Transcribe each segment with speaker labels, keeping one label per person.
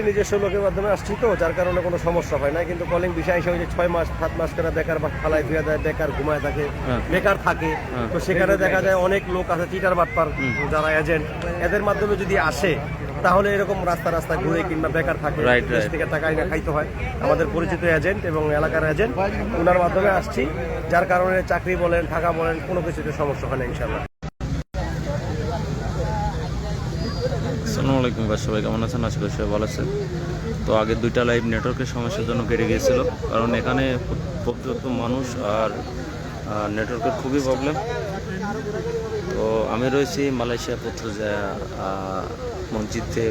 Speaker 1: নিজস্ব লোকের মাধ্যমে আসছি তো যার কারণে কোনো সমস্যা হয় না। কিন্তু কলিং বিষয় হিসেবে যে ছয় মাস সাত মাস করে বেকার বা ফালাই ফিরে দেয় বেকার ঘুমায় থাকে
Speaker 2: হ্যাঁ।
Speaker 1: বেকার থাকে
Speaker 2: হ্যাঁ।
Speaker 1: তো সেখানে দেখা যায় অনেক লোক আছে চিটার বাটপার যারা এজেন্ট এদের মাধ্যমে যদি আসে তাহলে এরকম রাস্তা রাস্তা ঘুরে কিংবা বেকার থাকে দেশ থেকে টাকা এনে খাইতে হয়। আমাদের পরিচিত এজেন্ট এবং এলাকার এজেন্ট ওনার মাধ্যমে আসছি। যার কারণে চাকরি বলেন টাকা বলেন কোনো কিছুতে সমস্যা হয় না ইনশাল্লাহ
Speaker 2: আসসালামু আলাইকুম ভাই, সবাই কেমন আছেন? আশা করি সবাই ভালো আছেন। তো আগে দুইটা লাইভ নেটওয়ার্কের সমস্যার জন্য কেটে গিয়েছিল। কারণ এখানে পর্যাপ্ত মানুষ আর নেটওয়ার্কের খুবই প্রবলেম তো আমি রয়েছি মালয়েশিয়া পুত্র যে মসজিদে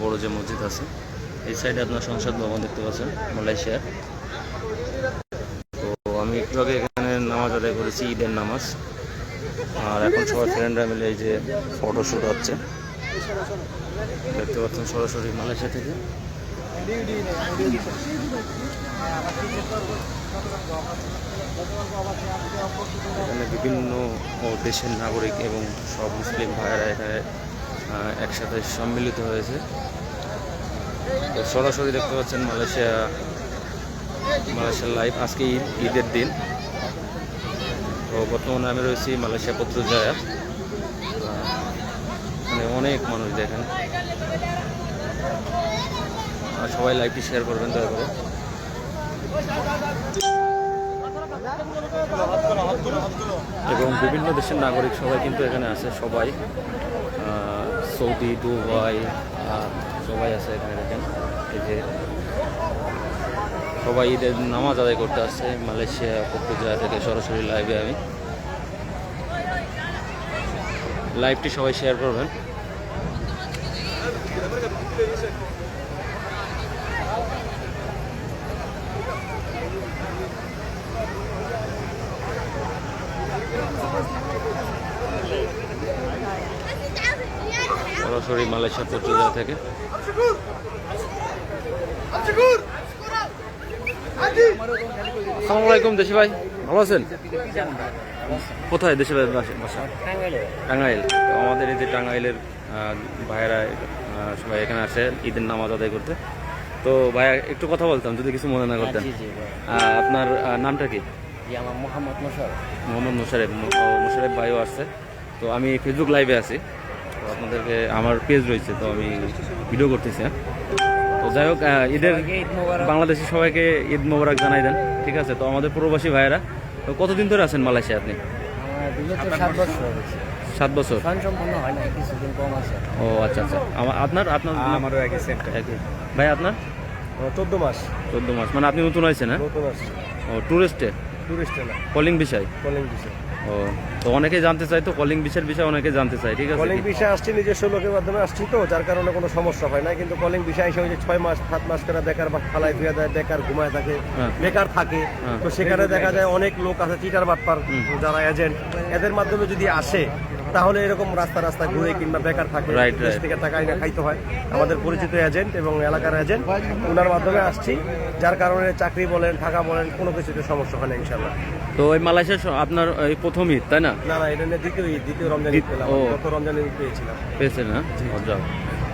Speaker 2: বড় যে মসজিদ আছে, এই সাইডে আপনার সংসদ ভবন দেখতে পাচ্ছেন, মালয়েশিয়ার। তো আমি একটু আগে এখানে নামাজ আদায় করেছি, ঈদের নামাজ। আর এখন সবাই ফ্রেন্ডরা মিলে এই যে ফটোশ্যুট হচ্ছে। দেখতে পাচ্ছেন সরাসরি মালয়েশিয়া থেকে। এখানে বিভিন্ন দেশের নাগরিক এবং সব মুসলিম ভাইয়েরা এখানে একসাথে সম্মিলিত হয়েছে। সরাসরি দেখতে পাচ্ছেন মালয়েশিয়া, মালয়েশিয়ার লাইভ আজকে ঈদ, ঈদের দিন। তো বর্তমানে আমি রয়েছি মালয়েশিয়া পত্রজায়া। অনেক মানুষ দেখেন। আর সবাই লাইভটি শেয়ার করবেন, দয়া করে। এবং বিভিন্ন দেশের নাগরিক সবাই কিন্তু এখানে আছে, সবাই। সৌদি, দুবাই সবাই আছে এখানে দেখেন। এই যে সবাই ঈদের নামাজ আদায় করতে আসছে, মালয়েশিয়া পর্তুগা থেকে সরাসরি লাইভে আমি। লাইভটি সবাই শেয়ার করবেন। সরাসরি মালয়েশিয়া পর্তুগা থেকে। আসসালামু আলাইকুম দেশি ভাই। ভালো আছেন? কোথায় দেশি ভাই বাসা? টাঙ্গাইল। আমাদের এই যে টাঙ্গাইলের ভাইয়েরা সবাই এখানে আসে ঈদের নামাজ আদায় করতে। তো ভাইয়া একটু কথা বলতাম যদি কিছু মনে না করতেন।
Speaker 3: ভাই।
Speaker 2: আহ, আপনার নামটা কি?
Speaker 3: আমার মোহাম্মদ মোশারফ
Speaker 2: মোহাম্মদ মোশারেফ মোশারেফ ভাইও আসছে। তো আমি ফেসবুক লাইভে আছি। তো আপনাদেরকে আমার পেজ রয়েছে তো আমি ভিডিও করতেছি হ্যাঁ। তো যাই হোক ঈদের। বাংলাদেশি সবাইকে ঈদ মোবারক জানাই দেন ঠিক আছে? তো আমাদের প্রবাসী ভাইয়েরা তো কতদিন ধরে আছেন মালয়েশিয়া আপনি?
Speaker 3: আমার সাত বছর হয়েছে।
Speaker 2: সাত বছর?
Speaker 3: সম্পূর্ণ হয় না কিছুদিন কম আছে।
Speaker 2: ও আচ্ছা আচ্ছা। আমার আপনার আপনার
Speaker 1: আমারও একই
Speaker 2: একই। ভাই আপনার?
Speaker 1: চোদ্দ মাস।
Speaker 2: চোদ্দ মাস। মানে আপনি নতুন হয়েছেন হ্যাঁ?
Speaker 1: নতুন আসছে
Speaker 2: ও ট্যুরিস্টে
Speaker 1: টুরিস্টে না।
Speaker 2: কলিং বিষয়?
Speaker 1: কলিং বিষয়।
Speaker 2: ও তো অনেকে জানতে চায় তো কলিং বিষয়ের বিষয়ে অনেকে জানতে চায় ঠিক আছে
Speaker 1: কলিং বিষয় আসছি নিজস্ব লোকের মাধ্যমে আসছি তো যার কারণে কোনো সমস্যা হয় না কিন্তু কলিং বিষয় হিসেবে যে ছয় মাস সাত মাস করে বেকার বা ফালাই ফিরে দেয় বেকার ঘুমায় থাকে
Speaker 2: হ্যাঁ।
Speaker 1: বেকার থাকে
Speaker 2: হ্যাঁ।
Speaker 1: তো সেখানে দেখা যায় অনেক লোক আছে চিটার বাটপার যারা এজেন্ট এদের মাধ্যমে যদি আসে তাহলে এরকম রাস্তা রাস্তা ঘুরে কিংবা বেকার থাকে দেশ. থেকে টাকা এনে খাইতে হয়। আমাদের পরিচিত এজেন্ট এবং এলাকার এজেন্ট ওনার মাধ্যমে আসছি। যার কারণে চাকরি বলেন টাকা বলেন কোনো কিছুতে সমস্যা হয় না ইনশাল্লাহ
Speaker 2: তো ওই মালয়েশিয়ার স- আপনার এই প্রথম ঈদ তাই না?
Speaker 1: না না এটা নিয়ে দ্বিতীয় ঈদ দ্বিতীয় রমজান ঈদ পেলাম। গত রমজান ঈদ পেয়েছিলাম।
Speaker 2: পেয়েছেন না ও,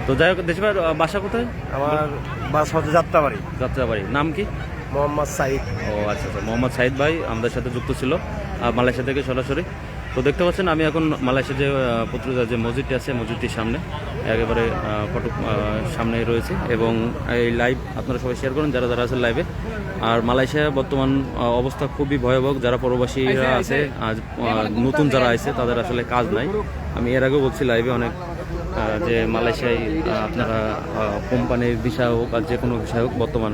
Speaker 2: তো যাই হোক দেশে ভাই বাসা কোথায়?
Speaker 1: আমার বাস হচ্ছে যাত্রাবাড়ি।
Speaker 2: যাত্রাবাড়ি। নাম কি?
Speaker 1: মোহাম্মদ সাইদ।
Speaker 2: ও আচ্ছা আচ্ছা। মোহাম্মদ সাইদ ভাই আমাদের সাথে যুক্ত ছিল আর মালয়েশিয়া থেকে সরাসরি। তো দেখতে পাচ্ছেন আমি এখন মালয়েশিয়া যে পত্রিকা যে মসজিদটি আছে মসজিদটির সামনে একেবারে ফটো সামনে রয়েছে এবং এই লাইভ আপনারা সবাই শেয়ার করুন যারা যারা আছেন লাইভে আর মালয়েশিয়া বর্তমান অবস্থা খুবই ভয়াবহ যারা প্রবাসীরা আছে আজ নতুন যারা আছে তাদের আসলে কাজ নাই। আমি এর আগেও বলছি লাইভে অনেক যে মালয়েশিয়ায় আপনারা কোম্পানির বিষয় হোক আর যে কোনো বিষয় হোক বর্তমান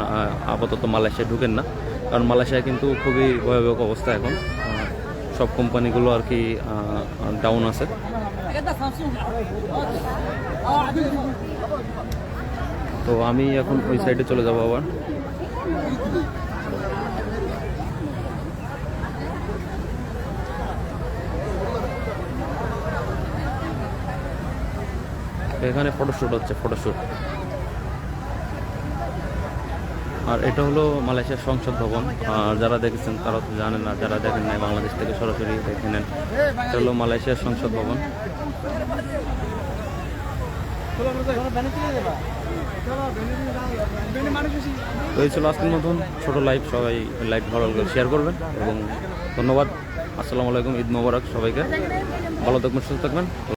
Speaker 2: আপাতত মালয়েশিয়ায় ঢুকেন না। কারণ মালয়েশিয়া কিন্তু খুবই ভয়াবহ অবস্থা এখন। সব কোম্পানিগুলো আর কি ডাউন আছে। তো আমি এখন ওই সাইডে চলে যাব আবার। এখানে ফটোশ্যুট হচ্ছে ফটোশ্যুট আর এটা হলো মালয়েশিয়ার সংসদ ভবন। আর যারা দেখেছেন তারা তো জানেন না, যারা দেখেন নাই বাংলাদেশ থেকে সরাসরি দেখে নেন। এটা হলো মালয়েশিয়ার সংসদ ভবন। তো এই ছিল আজকের মতন। ছোট লাইভ সবাই লাইভ ভালো লাগলে শেয়ার করবেন এবং ধন্যবাদ। আসসালামু আলাইকুম, ঈদ মোবারক সবাইকে। ভালো থাকবেন, সুস্থ থাকবেন।